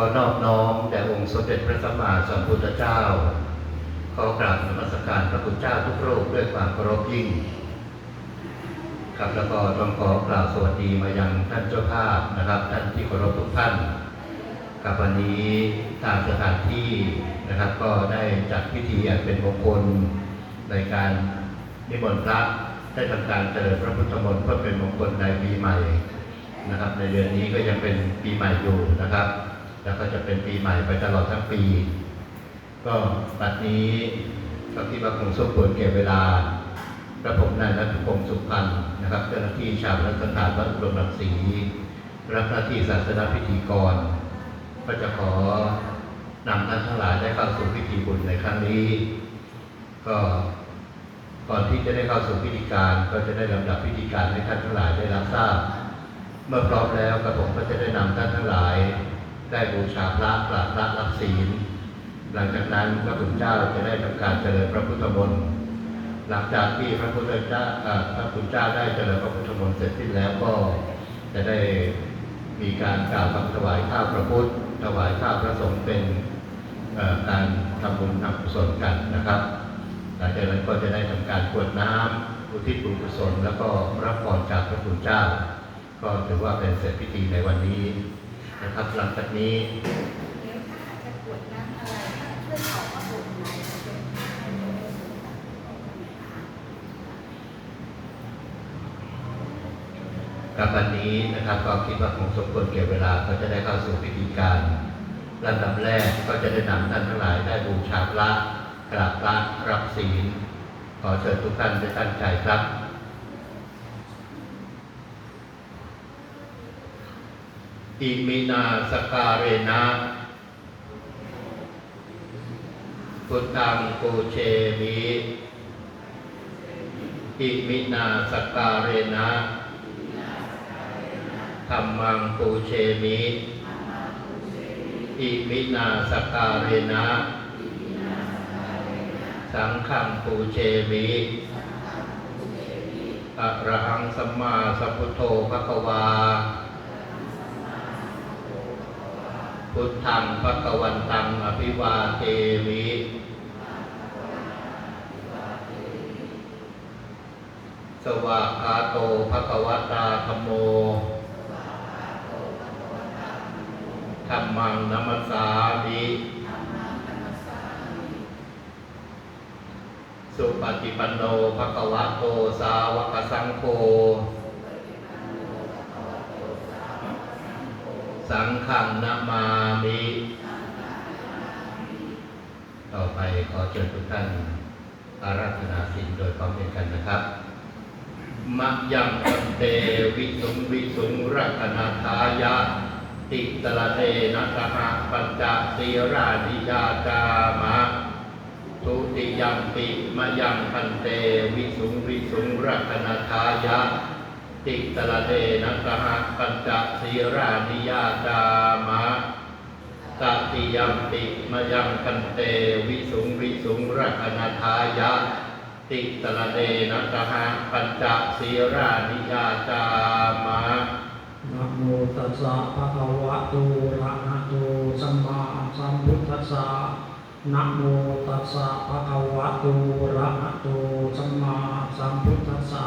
อนอบน้อมแด่องค์สมเด็จพระสัมมาสัมพุทธเจ้า ขอกราบนมัสการพระคุณเจ้าทุกโรูปด้วยความเคารพยิ่งครับแล้วก็ต้องขอกล่าวสวัสดีมายังท่านเจ้าภาพนะครับ ท่านที่เคารพทุกท่านกับวันนี้ทางสถานที่นะครับ ก็ได้จัดพิธีอย่างเป็นมงคลในการนิมนต์พระได้ทำการเจริญพระพุทธมนต์เพื่อเป็นมงคลในปีใหม่นะครับ ในเดือนนี้ก็ยังเป็นปีใหม่อยู่นะครับ แล้วก็จะเป็นปีใหม่ไปตลอดทั้งปี ก็บัดนี้ก็ที่ว่าคงสมควรเก็บเวลากระผมนายรัตพงศ์สุพรรณนะครับ เจ้าหน้าที่ชาวรัฐสถานวัดอุดมรังสีรับหน้าที่ศาสนาพิธีกร ก็จะขอนำท่านทั้งหลายได้เข้าสู่พิธีบุญในครั้งนี้ ก็ก่อนที่จะได้เข้าสู่พิธีการก็จะได้ลำดับพิธีการให้ท่านทั้งหลายได้รับทราบ เมื่อพร้อมแล้วกระผมก็จะได้นำท่านทั้งหลาย ได้บูชาพระกราบพระรับศีล หลังจากนั้นพระคุณเจ้าจะได้ทำการเจริญพระพุทธมนต์หลังจากที่พระพุทธเจ้าพระคุณเจ้าได้เจริญพระพุทธมนต์เสร็จสิ้นแล้วก็จะได้มีการกล่าวคำถวายข้าวพระพุทธถวายข้าวพระสงฆ์เป็นการทำบุญทำกุศลกันนะครับหลังจากนั้นก็จะได้ทำการกวดน้ำอุทิศบุญกุศลแล้วก็รับพรจากพระคุณเจ้า ก็ถือว่าเป็นเสร็จพิธีในวันนี้ นะครับหลังจากนี้เดี๋ยวถ้าจะกวดน้ำอะไรเพื่อนออกมาบ่นไหนจะเป็นกับวันนี้นะครับก็คิดว่าคงสมควรเก็บเวลาก็จะได้เข้าสู่พิธีการลำดับแรกก็จะได้นำท่านทั้งหลายได้บูชาพระกราบพระรับศีลขอเชิญทุกท่านได้ตั้งใจครับ อิมินาสการเรนะพุทธังปูเชมิอิมินาสการเรนะธรรมังปูเชมิอิมินาสการเรนะสังฆังปูเชมิอะระหังสัมมาสัพพุทโธภะคะวา พุทธังภะคะวันตังอภิวาเทมิสวากาโตภะคะวตาธโมธรรมังนัมสสามิสุปฏิปันโนภะคะวะโตสาวกสังโฆ สังฆังนามามิต่อไปขอเชิญทุกท่านอาราธนาศีลโดยพร้อมเพรียงกันนะครับมะยังปันเตวิสุงวิสุงรัตนาทายะ ติตละเทนะสหปัญจสีรานิยาจามะทุติยัมปิมะยังพันเตวิสุงวิสุงรัตนาทายะ ติตละเทนะสหปัญจสีรานิยาจามะตติยัมปิมยังคันเตวิสุงวิสุงรัตนาทายะ ติตระเดนะสหปัญจศีรานิยาจามะนะโมตัสสะภะคะวะโตอะระหะโตสัมมาสัมพุทธัสสะนะโมตัสสะภะคะวะโตอะระหะโตสัมมาสัมพุทธัสสะ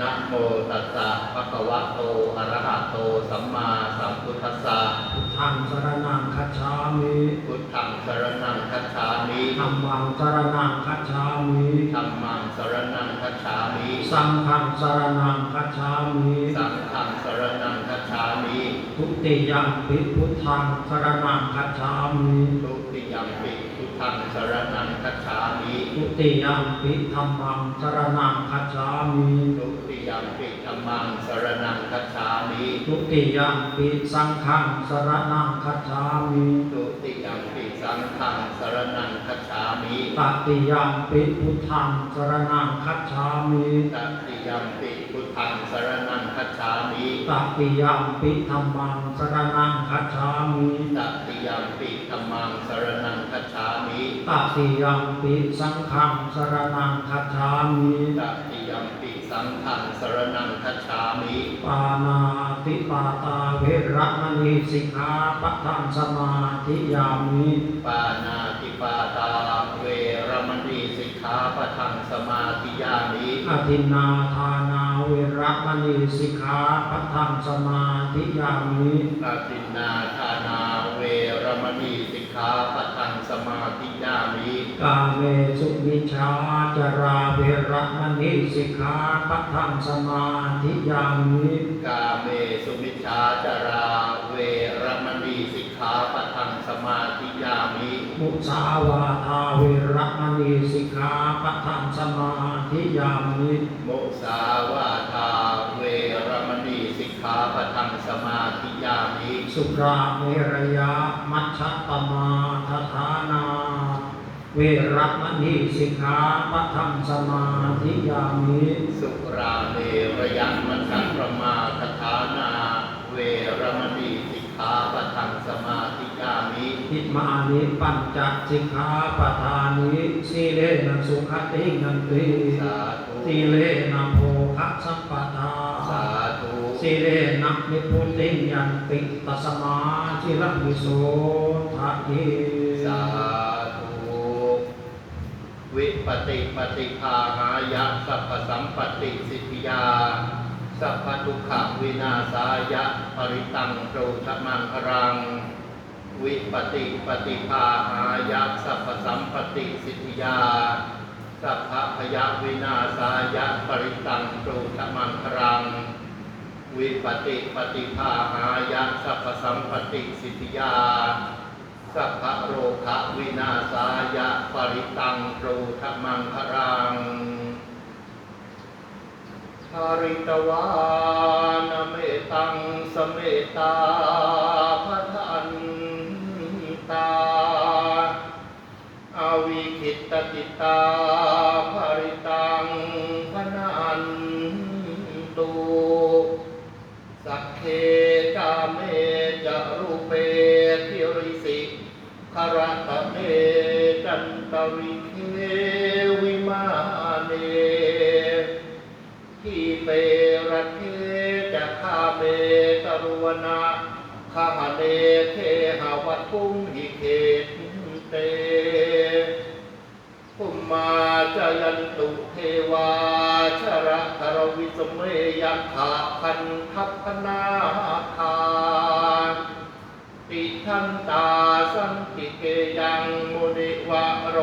นะโมตัสสะภะคะวะโต อะระหะโต สัมมาสัมพุทธัสสะ พุทธังสรณังคัจฉามิพุทธังสรณังคัจฉามิธัมมังสรณังคัจฉามิธัมมังสรณังคัจฉามิ สังฆังสรณังคัจฉามิสังฆังสรณังคัจฉามิทุติยัมปิพุทธังสรณังคัจฉามิทุติยัมปิพุทธังสรณังคัจฉามิทุ ติยัมปิธัมมังสรณังคัจฉามิทุติยัมปิธัมมังสรณังคัจฉามิทุติยัมปิสังฆังสรณังคัจฉามิทุติยัมปิ สังงฆังสรณังคัจฉามิตติยัมปิพุทธังสรณังคัจฉามิตติยัมปิพุทธังสรณังคัจฉามิตติยัมปิธัมมังสรณังคัจฉามิตติยัมปิธัมมังสรณังคัจฉามิตติยัมปิสังฆังสรณังคัจฉามิตติยัมปิ สังฆังสรณังคัจฉามิปานาติปาตาเวระมณีสิกขาปะทังสมาธิยามิปานาติปาตาเวรมณีสิกขาปะทังสมาธิยามิอธินนาทานาเวระมณีสิกขาปะทังสมาธิยามิอาตินนาทานาเวรมณีสิกขาปะทังสมาธิยามิ กาเมสุมิชาจาราเวระมณีสิกขาปะทังสมาธิยามิกาเมสุมิชฌาจาราเวรมณีสิกขาปะทังสมาธิยามิมุสาวาทาเวระมณีสิกขาปะทังสมาธิยามิมุสาวาทาเวรมณีสิกขาปะทังสมาธิยามิสุราเมรยะมัชฌะปมาทฐานา เวระมณีสิกขาปะทังสมาธิยามิสุราเมรยมัชฌัประมาทฐานา เวรมณีสิกขาปะทังสมาธิยามิอิมานิปัญจสิกขาปทานิสีเลนะสุขติงันติสาธุสีเลนะโภคะสัมปทาสาธุสีเลนะนิพุติยันติตัสมาชิรวิโสทะเยสาธุ วิปติปฏิภาหายะสัพพสัมปติสิทธิยา สัพพทุกขวินาศายะปริตังโรธมังครัง วิปติปฏิภาหายะสัพพสัมปติสิทธิยา สัพพพยวินาศายะปริตังโรธมังครัง วิปติปฏิภาหายะสัพพสัมปติสิทธิยา สัพพะโรคะวินาสายะปริตังโรธมังครังภริตวานเมตังสเมตาพทันตาอวิคิตติตาภ นตริเควิมาเนที่เปรตเทจะคาเมตรุวนาคาหเนเทหาวัตุงหิเขตเตภุมมาจายันตุเทวาชระคารวิสเมยัคขาพันทัพนาคาติทันตาสันติเกยังมุนิวะร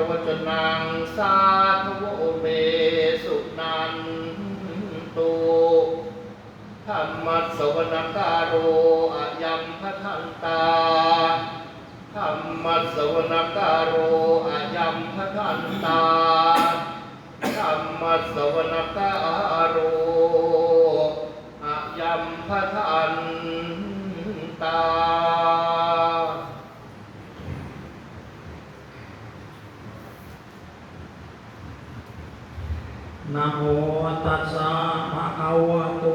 วจนังสาธุโวเมสุนันตุธรรมัสสวนการโรอายัมพทันตาธรรมัสสวนการโรอายัมพทันตาธรรมัสสวนการโรอายัมพทันตา นะโมตัสสะภะคะวะโต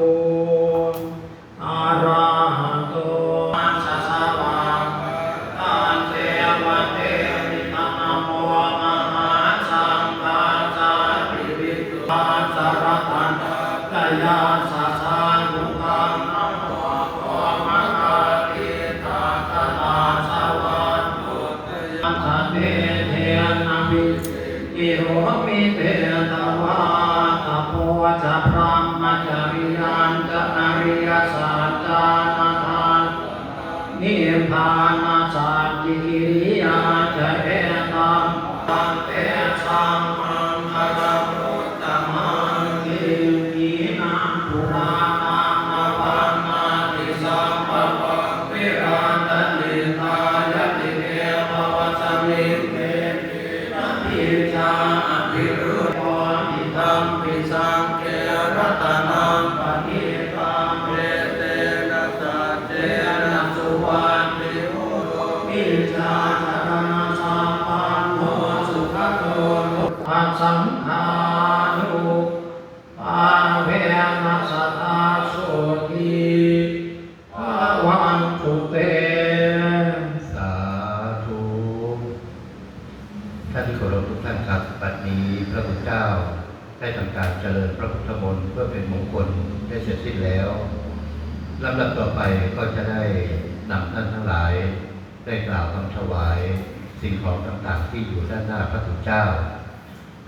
ได้ทำการเจริญพระพุทธมนต์เพื่อเป็นมงคลได้เสร็จสิ้นแล้วลำดับต่อไปก็จะได้นำท่านทั้งหลาย ได้กล่าวคำถวาย สิ่งของต่างๆที่อยู่ด้านหน้าพระพุเจ้า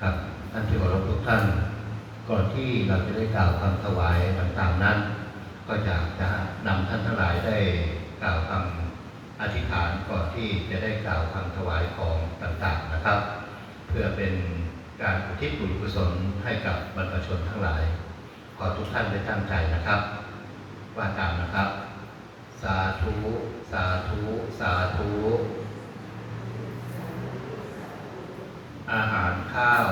ครับท่านที่เคารพทุกท่าน ก่อนที่เราจะได้กล่าวคำถวายต่างๆนั้น ก็อยากจะนำท่านทั้งหลายได้กล่าวคำอธิษฐานก่อนที่จะได้กล่าวคำถวายของต่างๆนะครับ เพื่อเป็น การอุทิศบุญกุศลให้กับบรรพชนทั้งหลาย ขอทุกท่านได้ตั้งใจนะครับ ว่าตามนะครับ สาธุ สาธุ สาธุ อาหารข้าว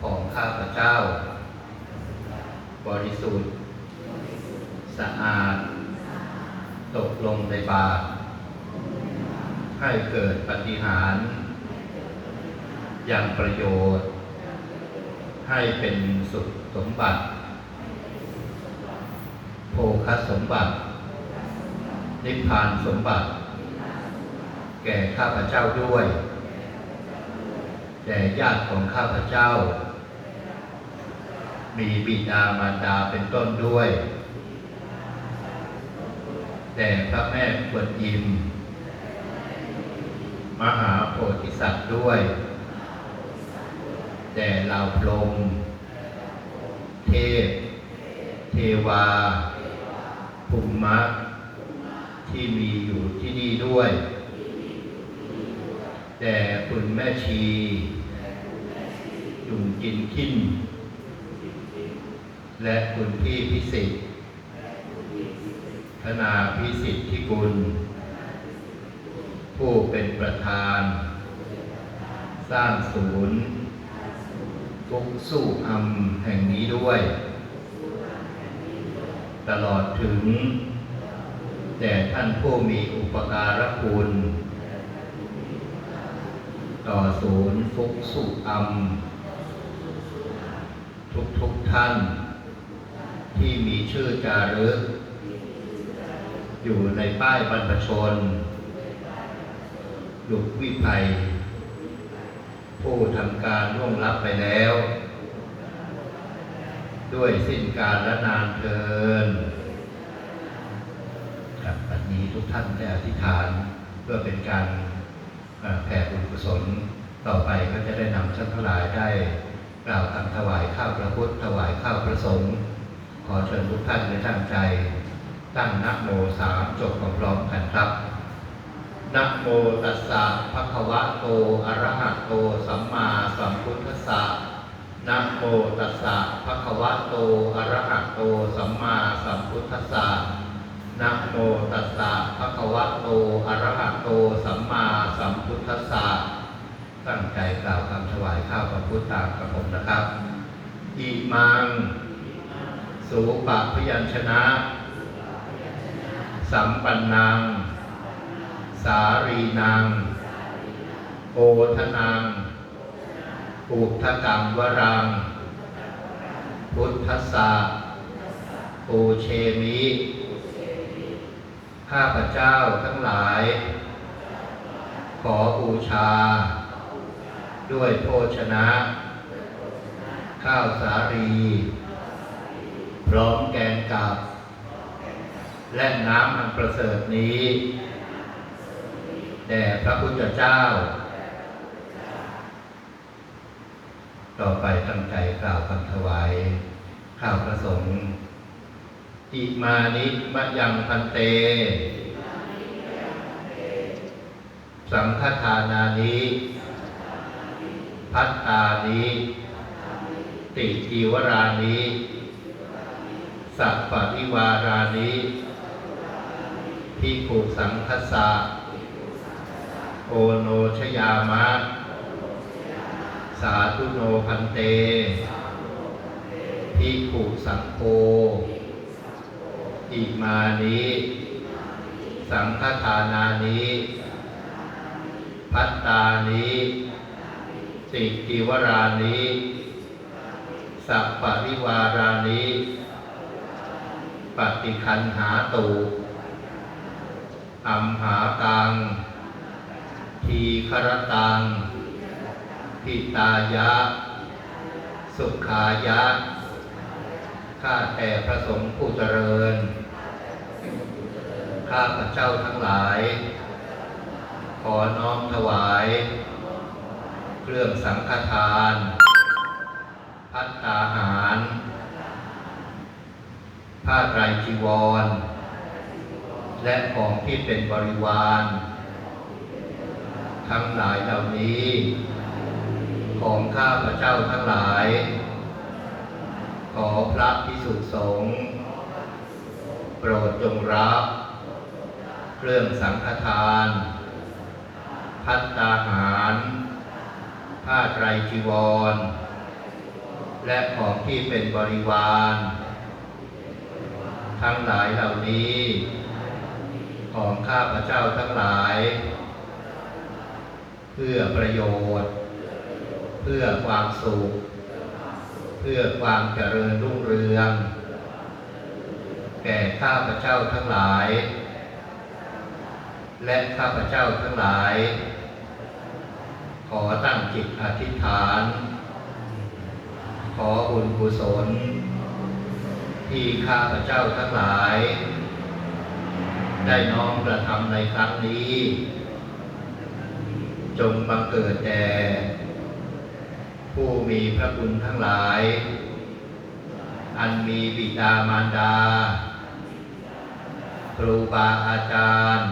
ของข้าพเจ้า บริสุทธิ์ สะอาด ตกลงในบาตรให้เกิดปฏิหารย์ ย่างประโยชน์ ให้เป็นสุขสมบัติ โภคสมบัติ นิพพานสมบัติ แก่ข้าพเจ้าด้วย แก่ญาติของข้าพเจ้า มีบิดามารดาเป็นต้นด้วย แต่พระแม่กวนอิมมหาโพธิสัตว์ด้วย แต่เหล่าพรหมเทพ เทวาภูมะ ที่มีอยู่ที่นี่ด้วย แต่คุณแม่ชียุงกินขิ้น และคุณพี่พิสิทธิ์ธนาพิสิทธิกุล ผู้เป็นประธาน สร้างศูนย์ ทุกสู้อำแห่งนี้ด้วย ตลอดถึง แต่ท่านผู้มีอุปการะคุณ ต่อศูนย์ฟุกสุอำทุกทุกท่าน ที่มีชื่อจารึก อยู่ในป้ายบรรพชน หลุกวิภัย ผู้ทำการล่วงลับไปแล้ว ด้วยสิ้นการและนานเทินครับวันนี้ทุกท่านได้อธิษฐานเพื่อเป็นการแผ่บุญกุศลต่อไปก็จะได้นำท่านทั้งหลายได้กล่าวคำถวายข้าวพระพุทธถวายข้าวพระสงฆ์ขอเชิญทุกท่านได้ตั้งใจ ตั้งนะโมสามจบพร้อมกันครับ นะโมตัสสะภะคะวะโต อะระหะโต สัมมาสัมพุทธัสสะนะโมตัสสะภะคะวะโต อะระหะโต สัมมาสัมพุทธัสสะนะโมตัสสะภะคะวะโต อะระหะโต สัมมาสัมพุทธัสสะตั้งใจกล่าวคำถวายข้าวพระพุทธตามกับผมนะครับอิมังสูปะพยัญชนะ สัมปันนัง สารีนังโอทนังอุทธกังวรัง พุทธสสะปูเชมิ ข้าพเจ้าทั้งหลาย ขอบูชา ด้วยโภชนะ ข้าวสาลีพร้อมแกงกับ และน้ำอันประเสริฐนี้ แด่พระพุทธเจ้า ต่อไปตั้งใจกล่าวคำถวายข้าวพระสงฆ์อิมานิมะยังพันเต สังฆทานานิพัตตานิติจีวรานิสัพปิวารานิพิกุสังคสะ โอโนชยามะ สาธุโนพันเตพิกุสังโฆอิมานิสังฆทานานิพัตตานิสสิจิวรานิสัพปริวารานิปฏิคันหาตุอัมหากัง ทีครตังพิตายะ สุขายะ ข้าแต่พระสงฆ์ผู้เจริญ ข้าพระเจ้าทั้งหลาย ขอน้อมถวาย เครื่องสังฆทาน พัตตาหาร ผ้าไตรจีวร และของที่เป็นบริวาร ทั้งหลายเหล่านี้ ของข้าพระเจ้าทั้งหลาย ขอพระพิสุทธิสงฆ์โปรดจงรับ เครื่องสังฆทาน พัตตาหาร ผ้าไตรจีวร และของที่เป็นบริวาร ทั้งหลายเหล่านี้ ของข้าพระเจ้าทั้งหลาย พื่อประโยชน์ เพื่อความสุข เพื่อความเจริญรุ่งเรือง แก่ข้าพเจ้าทั้งหลาย และข้าพเจ้าทั้งหลาย ขอตั้งจิตอธิษฐาน ขอบุญกุศล ที่ข้าพเจ้าทั้งหลาย ได้น้อมกระทำในครั้งนี้ จงบังเกิดแด่ผู้มีพระคุณทั้งหลาย อันมีบิดามารดา ครูบาอาจารย์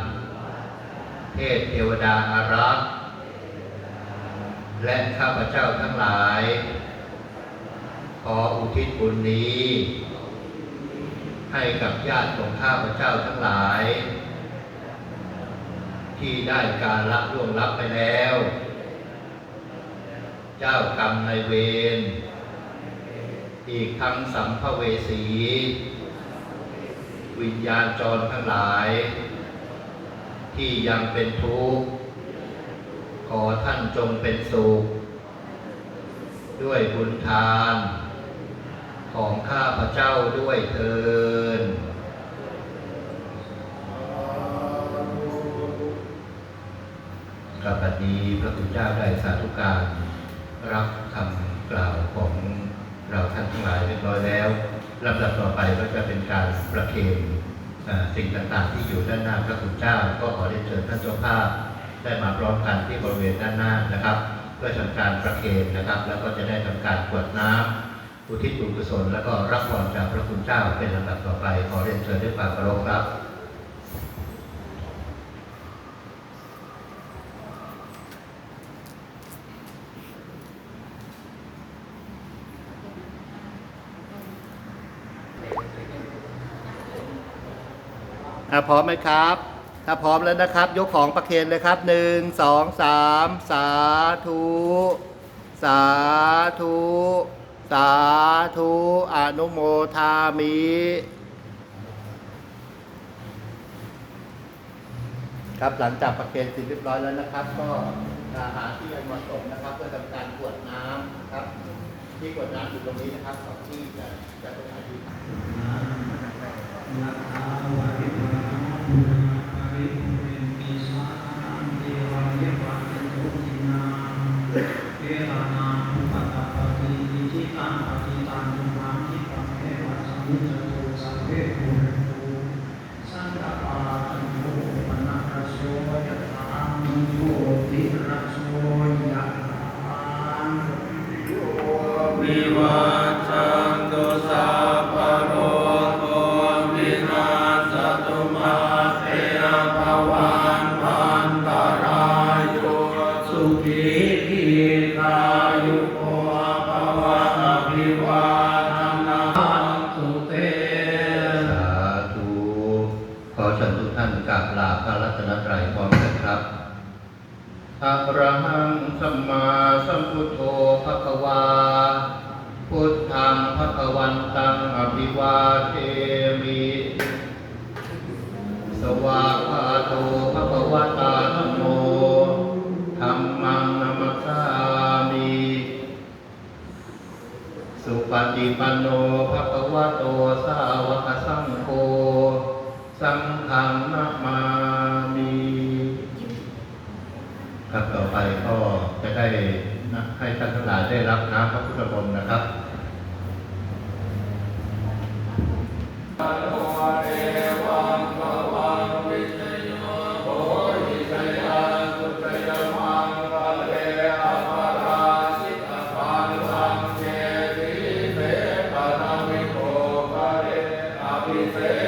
เทพเทวดาอารักษ์ และข้าพเจ้าทั้งหลาย ขออุทิศบุญนี้ ให้กับญาติของข้าพเจ้าทั้งหลาย ที่ได้การรับล่วงรับไปแล้ว เจ้ากรรมในายเวร อีกทั้งสัมภเวสี วิญญาณจรทั้งหลาย ที่ยังเป็นทุกข์ ขอท่านจงเป็นสุข ด้วยบุญทาน ของข้าพระเจ้าด้วยเทิน กับบัดนี้พระคุณเจ้าได้สาธุการรับคำกล่าวของเราท่านทั้งหลายเรียบร้อยแล้วลำดับต่อไปก็จะเป็นการประเคนสิ่งต่างๆ ที่อยู่ด้านหน้าพระคุณเจ้า ก็ขอได้เชิญท่านเจ้าภาพได้มาพร้อมกันที่บริเวณด้านหน้านะครับเพื่อทำการประเคนนะครับ แล้วก็จะได้ทำการกวดน้ำอุทิศบุญกุศลแล้วก็รับพรจากพระคุณเจ้าเป็นลำดับต่อไป ขอเรียนเชิญด้วยความเคารพครับ อะพร้อมไหมครับถ้าพร้อมแล้วนะครับ ยกของประเคนเลยครับหนึ่งสองสามสาธุสาธุสาธุอนุโมทามิครับหลังจากประเคนเสร็จเรียบร้อยแล้วนะครับ ก็หาที่ยังเหมาะสมนะครับ เพื่อทำการกวดน้ำครับ ที่กวดน้ำอยู่ตรงนี้นะครับสองที่จะจะเป็นอาทิต ย์ย ติปันโนภะคะวะโตสาวกสังโฆสังฆังนะมามิครับต่อไปก็จะได้นะให้ท่านทั้งหลายได้รับน้ำพระพุทธมนต์นะครับ Amen.